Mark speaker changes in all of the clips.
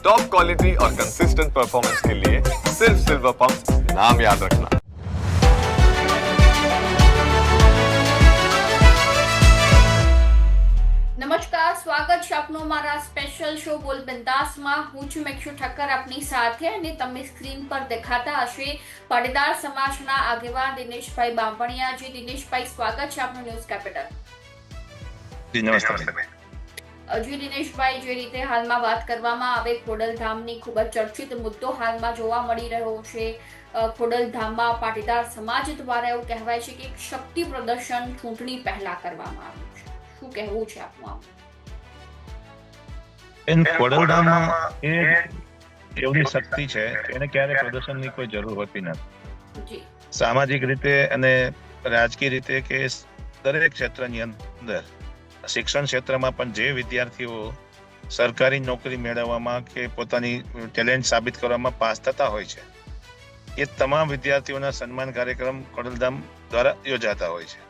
Speaker 1: Top quality और consistent performance के लिए सिर्फ सिल्वर पंप नाम याद रखना
Speaker 2: નમસ્કાર સ્વાગત છે આપનું મારા સ્પેશિયલ શો બોલ બિંદાસમાં હું છું મેક્ષુ ઠક્કર આપની સાથે અને તમને સ્ક્રીન પર દેખાતા હશે પાટીદાર સમાજના આગેવાન દિનેશભાઈ બાંભણિયા જી દિનેશભાઈ સ્વાગત છે આપનું ન્યૂઝ કેપિટલ
Speaker 3: જી નમસ્તે
Speaker 2: દિનેશભાઈ જે રીતે હાલમાં વાત કરવામાં આવે ખોડલધામની ખૂબ જ ચર્ચિત મુદ્દો હાલમાં જોવા મળી રહ્યો છે. ખોડલધામમાં પાટીદાર સમાજ દ્વારા એવું કહેવાય છે કે શક્તિ પ્રદર્શન ચૂંટણી પહેલા કરવામાં આવ્યું છે. શું કહેવું છે આપનું આમ?
Speaker 3: એન ખોડલધામમાં એ એવડી શક્તિ છે એને ક્યારે પ્રદર્શનની કોઈ જરૂર હોતી નથી. સામાજિક રીતે અને રાજકીય રીતે કે દરેક ક્ષેત્રની અંદર શિક્ષણ ક્ષેત્રમાં પણ જે વિદ્યાર્થીઓ સરકારી નોકરી મેળવવામાં કે પોતાની ટેલેન્ટ સાબિત કરવામાં પાસ થતા હોય છે, એ તમામ વિદ્યાર્થીઓના સન્માન કાર્યક્રમ કડલધામ દ્વારા યોજાતા હોય છે.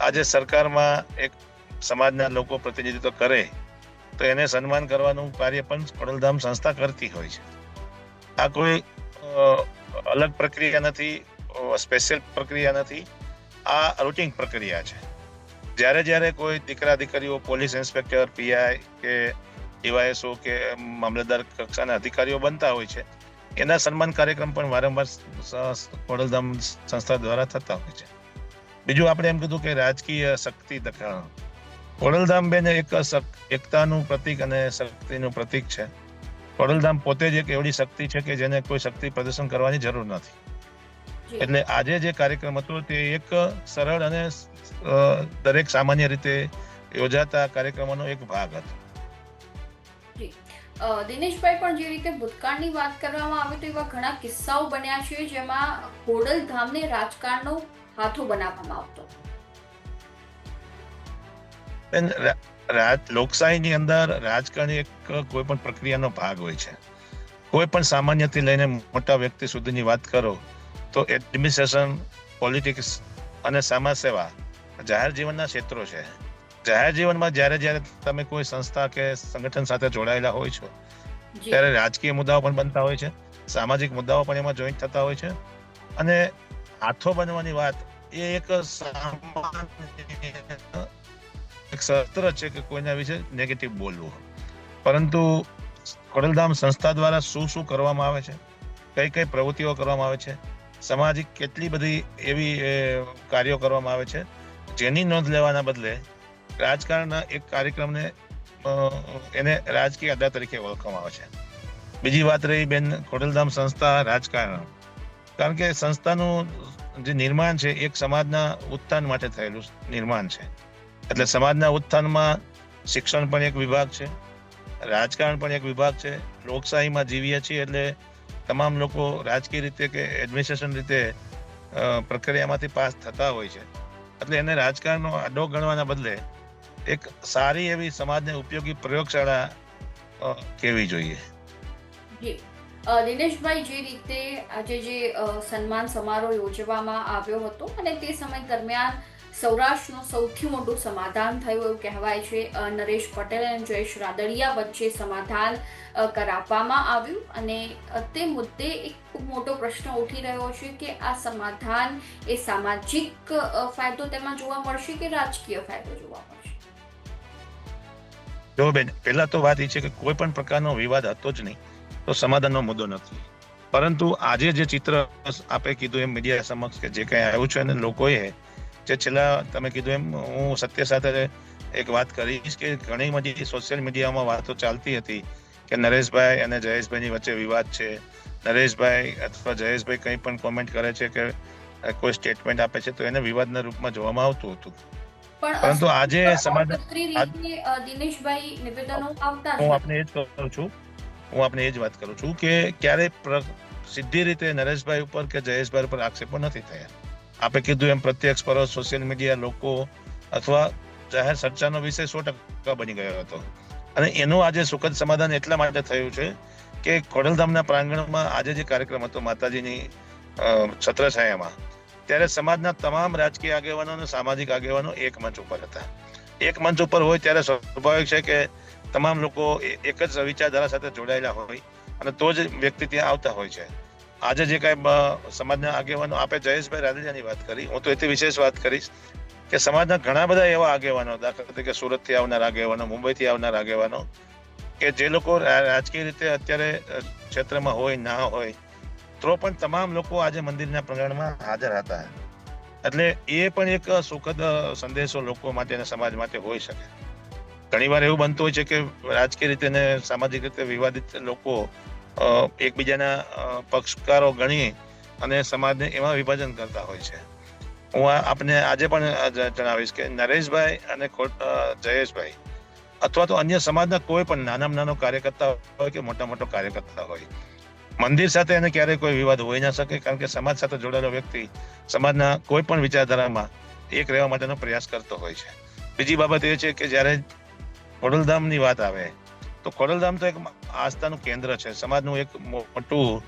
Speaker 3: આજે સરકારમાં એક સમાજના લોકો પ્રતિનિધિત્વ કરે, તો એને સન્માન કરવાનું કાર્ય પણ કડલધામ સંસ્થા કરતી હોય છે. આ કોઈ અલગ પ્રક્રિયા નથી સ્પેશિયલ પ્રક્રિયા નથી, આ રૂટિન પ્રક્રિયા છે. જ્યારે જ્યારે કોઈ દીકરા દીકરીઓ, પોલીસ ઇન્સ્પેક્ટર, પીઆઈ કે ડીવાયએસઓ કે મામલતદાર કક્ષાના અધિકારીઓ બનતા હોય છે, એના સન્માન કાર્યક્રમ પણ વારંવાર ખોડલધામ સંસ્થા દ્વારા થતા હોય છે. બીજું આપણે એમ કીધું કે રાજકીય શક્તિ ખોડલધામ બેન એક એકતાનું પ્રતીક અને શક્તિનું પ્રતીક છે. ખોડલધામ પોતે જ એક એવડી શક્તિ છે કે જેને કોઈ શક્તિ પ્રદર્શન કરવાની જરૂર નથી. એટલે આજે જે કાર્યક્રમ હતો તે એક સરળ અને દરેક સામાન્ય રીતે યોજાતા કાર્યક્રમોનો એક ભાગ હતો.
Speaker 2: દિનેશભાઈ પણ જે રીતે ભૂતકાળની વાત કરવામાં આવે તો એવા ઘણા કિસ્સાઓ બન્યા છે જેમાં ખોડલધામને રાજકારણનો હાથો બનાવવામાં આવતો.
Speaker 3: લોકશાહીની અંદર રાજકારણ એક કોઈ પણ પ્રક્રિયાનો ભાગ હોય છે. કોઈ પણ સામાન્યથી લઈને મોટા વ્યક્તિ સુધીની વાત કરો તો એડમિનિસ્ટ્રેશન પોલિટિક્સ અને સમાજ સેવા જાહેર જીવનના ક્ષેત્રો છે. જાહેર જીવનમાં જ્યારે જ્યારે તમે કોઈ સંસ્થા કે સંગઠન સાથે જોડાયેલા હોય છો ત્યારે રાજકીય મુદ્દાઓ પણ બનતા હોય છે સામાજિક મુદ્દાઓ પણ એમાં જોઈન્ટ થતા હોય છે. અને હાથો બનવાની વાત એ એક એક શસ્ત્ર છે કે કોઈના વિશે નેગેટિવ બોલવું. પરંતુ ખોડલધામ સંસ્થા દ્વારા શું શું કરવામાં આવે છે કઈ કઈ પ્રવૃત્તિઓ કરવામાં આવે છે સામાજિક કેટલી બધી એવી કાર્યો કરવામાં આવે છે, જેની નોંધ લેવાના બદલે રાજકારણના એક કાર્યક્રમને એને રાજકીય અદા તરીકે ઓળખવામાં આવે છે. બીજી વાત રહી બેન, ખોડલધામ સંસ્થા રાજકારણ. કારણ કે સંસ્થાનું જે નિર્માણ છે, એક સમાજના ઉત્થાન માટે થયેલું નિર્માણ છે. એટલે સમાજના ઉત્થાનમાં શિક્ષણ પણ એક વિભાગ છે, રાજકારણ પણ એક વિભાગ છે, લોકશાહીમાં જીવીએ છીએ એટલે તમામ લોકો રાજકીય રીતે કે એડમિનિસ્ટ્રેશન રીતે પ્રક્રિયામાંથી પાસ થતા હોય છે. એટલે એને રાજકારણનો અડો ગણવાના બદલે એક સારી એવી સમાજને ઉપયોગી પ્રયોગશાળા કહેવી જોઈએ.
Speaker 2: દિનેશભાઈ જે રીતે આજે જે સન્માન સમારોહ યોજવામાં આવ્યો હતો અને તે સમય દરમિયાન સૌરાષ્ટ્રનું સૌથી મોટું સમાધાન થયું એવું કહેવાય છે. નરેશ પટેલ અને જયેશ રાદડિયા વચ્ચે સમાધાન કરાવવામાં આવ્યું અને તે મુદ્દે એક મોટો પ્રશ્ન ઉઠી રહ્યો છે કે આ સમાધાન એ સામાજિક ફાયદો તેમાં જોવા મળશે કે રાજકીય ફાયદો જોવા મળશે?
Speaker 3: જો બેન, પહેલા તો વાત એ છે કે કોઈ પણ પ્રકારનો વિવાદ હતો જ નહીં, તો સમાધાનનો મુદ્દો નથી. પરંતુ આજે જે ચિત્ર આપે કીધું એમ મીડિયા સમક્ષ કે જે કંઈ આવ્યું છે અને લોકોએ જે છેલ્લા તમે કીધું એમ હું સત્ય સાથે એક વાત કરીશ કે ઘણી બધી સોશિયલ મીડિયામાં વાતો ચાલતી હતી કે નરેશભાઈ અને જયેશભાઈની વચ્ચે વિવાદ છે. નરેશભાઈ અથવા જયેશભાઈ કંઈ પણ કોમેન્ટ કરે છે કે કોઈ સ્ટેટમેન્ટ આપે છે તો એને વિવાદના રૂપમાં જોવામાં આવતું હતું. પરંતુ આજે
Speaker 2: દિનેશભાઈ નિવેદનો આવતા
Speaker 3: હું આપને એ જ કહું છું. હું આપને એ જ વાત કરું છું કે ક્યારે સીધી રીતે નરેશભાઈ ઉપર કે જયેશભાઈ ઉપર આક્ષેપો નથી થયા. આપે કીધું એમ પ્રત્યક્ષ પર સોશિયલ મીડિયા લોકો અથવા જાહેર ચર્ચાનો વિષય સો ટકા બની ગયો હતો. અને એનું આજે સુખદ સમાધાન એટલા માટે થયું છે કે ખોડલધામના પ્રાંગણમાં આજે જે કાર્યક્રમ હતો માતાજીની છત્રછાયામાં, ત્યારે સમાજના તમામ રાજકીય આગેવાનો અને સામાજિક આગેવાનો એક મંચ ઉપર હતા. એક મંચ ઉપર હોય ત્યારે સ્વાભાવિક છે કે તમામ લોકો એક જ વિચારધારા સાથે જોડાયેલા હોય અને તો જ વ્યક્તિ ત્યાં આવતા હોય છે. આજે જે કાંઈ સમાજના આગેવાનો આપે જયેશભાઈ રાદડિયાની વાત કરી, હું તો એથી વિશેષ વાત કરીશ કે સમાજના ઘણા બધા એવા આગેવાનો, દાખલા તરીકે સુરતથી આવનાર આગેવાનો, મુંબઈથી આવનાર આગેવાનો, કે જે લોકો રાજકીય રીતે અત્યારે ક્ષેત્રમાં હોય, ના હોય, તો પણ તમામ લોકો આજે મંદિરના પ્રાંગણમાં હાજર હતા. એટલે એ પણ એક સુખદ સંદેશો લોકો માટે અને સમાજ માટે હોઈ શકે. ઘણીવાર એવું બનતું હોય છે કે રાજકીય રીતે ને સામાજિક રીતે વિવાદિત લોકો એકબીજાના પક્ષકારો ગણી અને સમાજને એમાં વિભાજન કરતા હોય છે. હું આપને આજે પણ જણાવીશ કે નરેશભાઈ અને જયેશભાઈ અથવા તો અન્ય સમાજના કોઈ પણ નાનામાં નાનો કાર્યકર્તા હોય કે મોટા મોટો કાર્યકર્તા હોય, મંદિર સાથે એને ક્યારેય કોઈ વિવાદ હોઈ ના શકે કારણ કે સમાજ સાથે જોડાયેલો વ્યક્તિ સમાજના કોઈ પણ વિચારધારામાં એક રહેવા માટેનો પ્રયાસ કરતો હોય છે. બીજી બાબત એ છે કે જ્યારે ખોડલધામની વાત આવે તો ખોડલધામ તો એક આસ્થાનું કેન્દ્ર છે. સમાજનું એક મોટું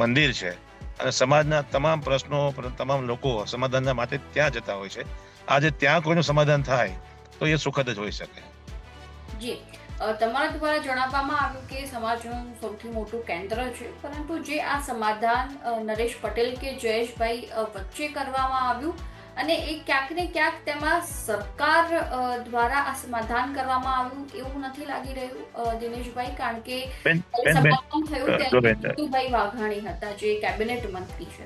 Speaker 3: મંદિર છે. અને સમાજના તમામ પ્રશ્નો તમામ લોકો સમાધાનના માટે ત્યાં જતા હોય છે. આજે ત્યાં કોઈનું સમાધાન થાય, તો એ સુખદ જ હોઈ શકે.
Speaker 2: જી. તમારા દ્વારા જણાવવામાં આવ્યું કે સમાજનું સૌથી મોટું કેન્દ્ર છે, પરંતુ જે આ સમાધાન નરેશ પટેલ કે જયેશભાઈ વચ્ચે કરવામાં આવ્યું અને એ ક્યાંક ને ક્યાંક તેમાં સરકાર દ્વારા આ સમાધાન કરવામાં આવ્યું એવું નથી લાગી રહ્યું દિનેશભાઈ કારણ કે સમાધાન થયું ત્યારે જીતુભાઈ વાઘાણી હતા જે કેબિનેટ મંત્રી છે.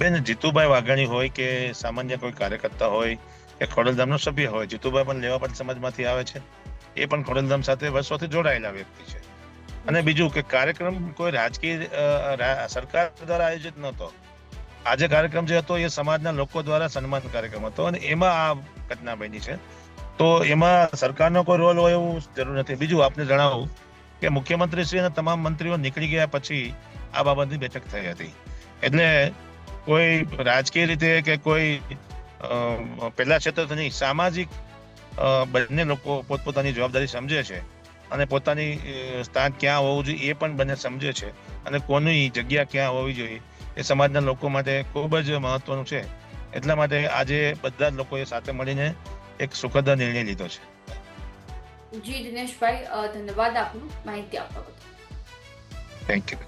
Speaker 3: બેન જીતુભાઈ વાઘાણી હોય કે સામાન્ય કોઈ કાર્યકર્તા હોય કે ખોડલધામનો સભ્ય હોય જીતુભાઈ પણ લેવા પણ સમાજમાંથી આવે છે. એ પણ ખોડલધામ સાથે વર્ષોથી જોડાયેલા વ્યક્તિ છે. અને બીજું કે કાર્યક્રમ કોઈ રાજકીય સરકાર દ્વારા આયોજિત નહોતો. આજે કાર્યક્રમ જે હતો એ સમાજના લોકો દ્વારા સન્માન કાર્યક્રમ હતો અને એમાં આ ઘટના બની છે. તો એમાં સરકારનો કોઈ રોલ હોય એવું જરૂર નથી. બીજું આપને જણાવું કે મુખ્યમંત્રી શ્રી અને તમામ મંત્રીઓ નીકળી ગયા પછી આ બાબતની બેઠક થઈ હતી. એટલે કોઈ રાજકીય રીતે કે કોઈ પહેલા પેલા ક્ષેત્રથી નહીં, સામાજિક બંને લોકો પોતપોતાની જવાબદારી સમજે છે અને પોતાની સ્થાન ક્યાં હોવું જોઈએ એ પણ બંને સમજે છે અને કોની જગ્યા ક્યાં હોવી જોઈએ એ સમાજના લોકો માટે ખૂબ જ મહત્વનું છે. એટલા માટે આજે બધા જ લોકોએ સાથે મળીને એક સુખદ નિર્ણય લીધો છે.
Speaker 2: જી દિનેશભાઈ ધન્યવાદ આપનું માહિતી આપવા બદલ.
Speaker 3: Thank you